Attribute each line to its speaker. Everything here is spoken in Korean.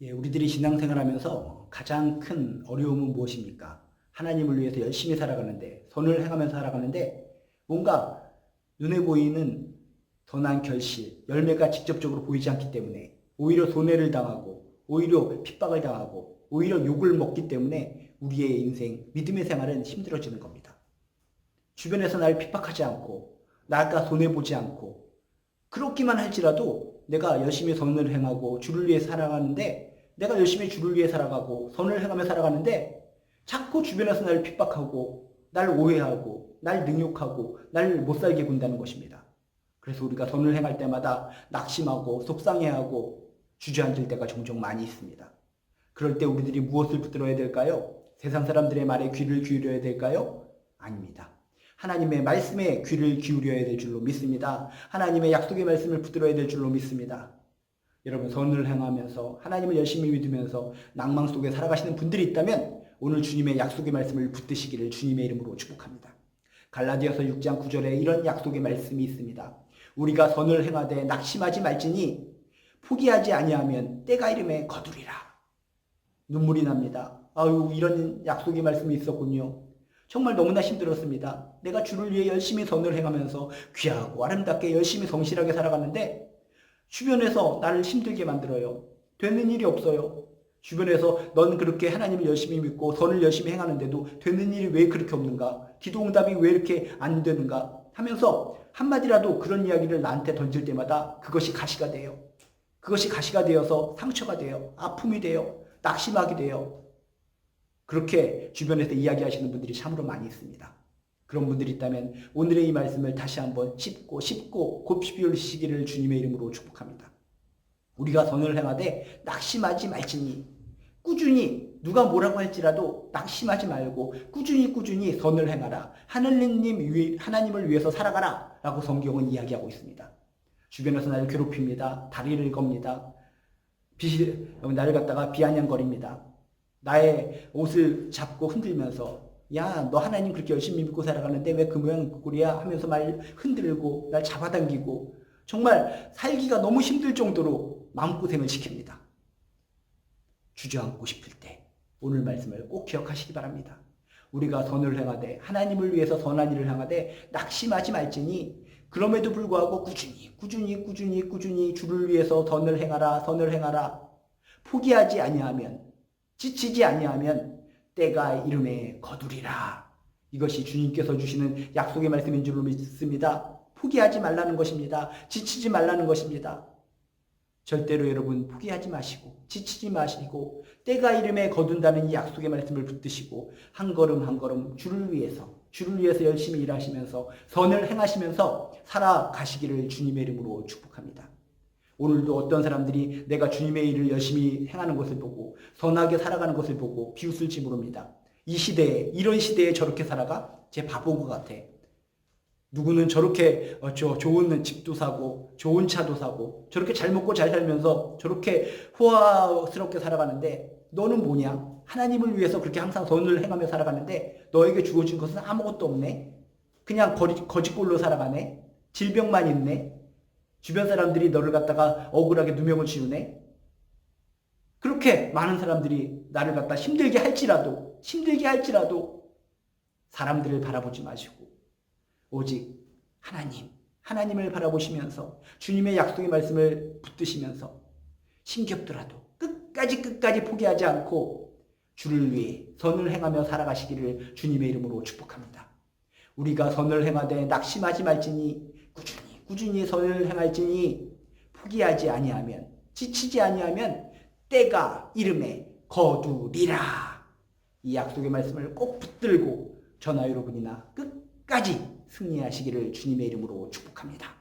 Speaker 1: 예, 우리들이 신앙생활하면서 가장 큰 어려움은 무엇입니까? 하나님을 위해서 열심히 살아가는데 선을 행하면서 살아가는데 뭔가 눈에 보이는 선한 결실, 열매가 직접적으로 보이지 않기 때문에 오히려 손해를 당하고 오히려 핍박을 당하고 오히려 욕을 먹기 때문에 우리의 인생, 믿음의 생활은 힘들어지는 겁니다. 주변에서 날 핍박하지 않고 나가 손해보지 않고 그렇기만 할지라도 내가 열심히 선을 행하고 주를 위해 살아가는데 내가 열심히 주를 위해 살아가고 선을 행하며 살아가는데 자꾸 주변에서 날 핍박하고 날 오해하고 날 능욕하고 날 못살게 군다는 것입니다. 그래서 우리가 선을 행할 때마다 낙심하고 속상해하고 주저앉을 때가 종종 많이 있습니다. 그럴 때 우리들이 무엇을 붙들어야 될까요? 세상 사람들의 말에 귀를 기울여야 될까요? 아닙니다. 하나님의 말씀에 귀를 기울여야 될 줄로 믿습니다. 하나님의 약속의 말씀을 붙들어야 될 줄로 믿습니다. 여러분 선을 행하면서 하나님을 열심히 믿으면서 낭망 속에 살아가시는 분들이 있다면 오늘 주님의 약속의 말씀을 붙드시기를 주님의 이름으로 축복합니다. 갈라디아서 6장 9절에 이런 약속의 말씀이 있습니다. 우리가 선을 행하되 낙심하지 말지니 포기하지 아니하면 때가 이름에 거두리라. 눈물이 납니다. 아유 이런 약속의 말씀이 있었군요. 정말 너무나 힘들었습니다. 내가 주를 위해 열심히 선을 행하면서 귀하고 아름답게 열심히 성실하게 살아갔는데 주변에서 나를 힘들게 만들어요. 되는 일이 없어요. 주변에서 넌 그렇게 하나님을 열심히 믿고 선을 열심히 행하는데도 되는 일이 왜 그렇게 없는가? 기도 응답이 왜 이렇게 안 되는가? 하면서 한마디라도 그런 이야기를 나한테 던질 때마다 그것이 가시가 돼요. 그것이 가시가 되어서 상처가 돼요. 아픔이 돼요. 낙심하게 돼요. 그렇게 주변에서 이야기하시는 분들이 참으로 많이 있습니다. 그런 분들이 있다면 오늘의 이 말씀을 다시 한번 씹고 씹고 곱씹이 시기를 주님의 이름으로 축복합니다. 우리가 선을 행하되 낙심하지 말지니 꾸준히 누가 뭐라고 할지라도 낙심하지 말고 꾸준히 꾸준히 선을 행하라. 하늘님 위 하나님을 위해서 살아가라. 라고 성경은 이야기하고 있습니다. 주변에서 나를 괴롭힙니다. 다리를 겁니다. 비, 나를 갖다가 비아냥거립니다. 나의 옷을 잡고 흔들면서 야, 너 하나님 그렇게 열심히 믿고 살아가는데 왜 그 모양 그 꼴이야? 하면서 말 흔들고 날 잡아당기고 정말 살기가 너무 힘들 정도로 마음고생을 시킵니다. 주저앉고 싶을 때 오늘 말씀을 꼭 기억하시기 바랍니다. 우리가 선을 행하되 하나님을 위해서 선한 일을 행하되 낙심하지 말지니 그럼에도 불구하고 꾸준히 꾸준히 꾸준히 꾸준히 주를 위해서 선을 행하라 선을 행하라 포기하지 아니하면 지치지 아니하면 때가 이름에 거두리라. 이것이 주님께서 주시는 약속의 말씀인 줄로 믿습니다. 포기하지 말라는 것입니다. 지치지 말라는 것입니다. 절대로 여러분 포기하지 마시고 지치지 마시고 때가 이름에 거둔다는 이 약속의 말씀을 붙드시고 한 걸음 한 걸음 주를 위해서 주를 위해서 열심히 일하시면서 선을 행하시면서 살아가시기를 주님의 이름으로 축복합니다. 오늘도 어떤 사람들이 내가 주님의 일을 열심히 행하는 것을 보고 선하게 살아가는 것을 보고 비웃을지 모릅니다. 이 시대에 이런 시대에 저렇게 살아가 제 바본 것 같아. 누구는 저렇게 어, 저 좋은 집도 사고 좋은 차도 사고 저렇게 잘 먹고 잘 살면서 저렇게 호화스럽게 살아가는데 너는 뭐냐? 하나님을 위해서 그렇게 항상 선을 행하며 살아가는데 너에게 주어진 것은 아무것도 없네. 그냥 거짓, 거짓골로 살아가네. 질병만 있네. 주변 사람들이 너를 갖다가 억울하게 누명을 지우네. 그렇게 많은 사람들이 나를 갖다 힘들게 할지라도 힘들게 할지라도 사람들을 바라보지 마시고 오직 하나님 하나님을 바라보시면서 주님의 약속의 말씀을 붙드시면서 힘겹더라도 끝까지 끝까지 포기하지 않고 주를 위해 선을 행하며 살아가시기를 주님의 이름으로 축복합니다. 우리가 선을 행하되 낙심하지 말지니 꾸준히 꾸준히 선을 행할지니 포기하지 아니하면 지치지 아니하면 때가 이름에 거두리라. 이 약속의 말씀을 꼭 붙들고 저나 여러분이나 끝까지 승리하시기를 주님의 이름으로 축복합니다.